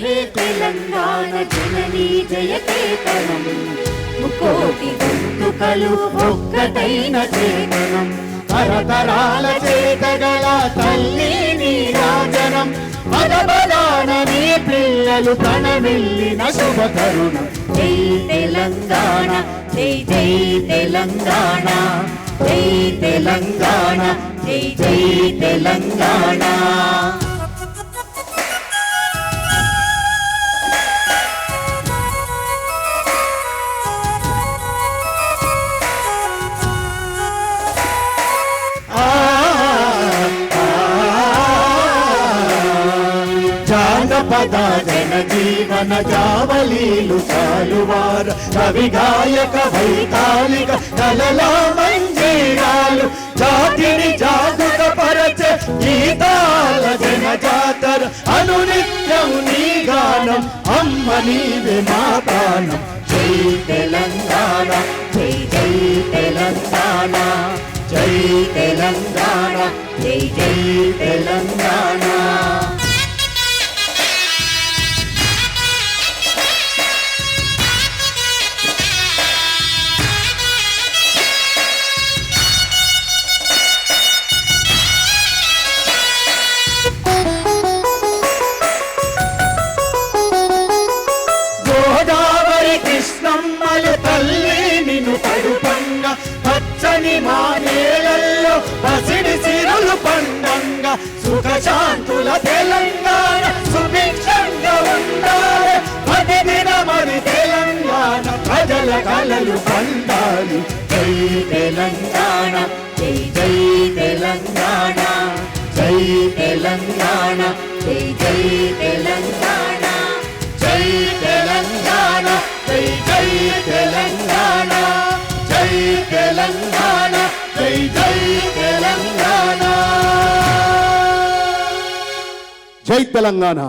తెలంగాణ జననీ జయకేతనం ముకోటి గొంతుకలు ఒక్కటైన చేతనం. తరతరాల చేతగల తల్లి నీరాజనం. పదబలాన నీ పిల్లలు ప్రణమిల్లిన శుభ జై తెలంగాణ జై జై తెలంగాణ. జై తెలంగాణ జై జై తెలంగాణ. జానపద జన జీవన జావలీలు చాలువార కవి గాయక వైతాళిక కలలా మంజీరాలు. జాతిని జాగృత పరచ గీతాల జన జాతర అనునిత్యం నీ గానం అమ్మ నీవే మాతానం జై తెలంగాణ జై జై తెలంగాణ. జై తెలంగాణ జై జై తెలంగాణ. పచ్చని మా నేలల్లో పసిడి సిరులు పండంగా సుఖ శాంతుల తెలంగాణ సుభిక్షంగా ఉండాలి. పది దినమని తెలంగాణ ప్రజల కలలు పండాలి. జై తెలంగాణ జై జై తెలంగాణ జై తెలంగాణ జై జై తెలంగాణ జై తెలంగాణ జై జై తెలంగాణ. తెలంగాణ జై జై తెలంగాణ. జై తెలంగాణ.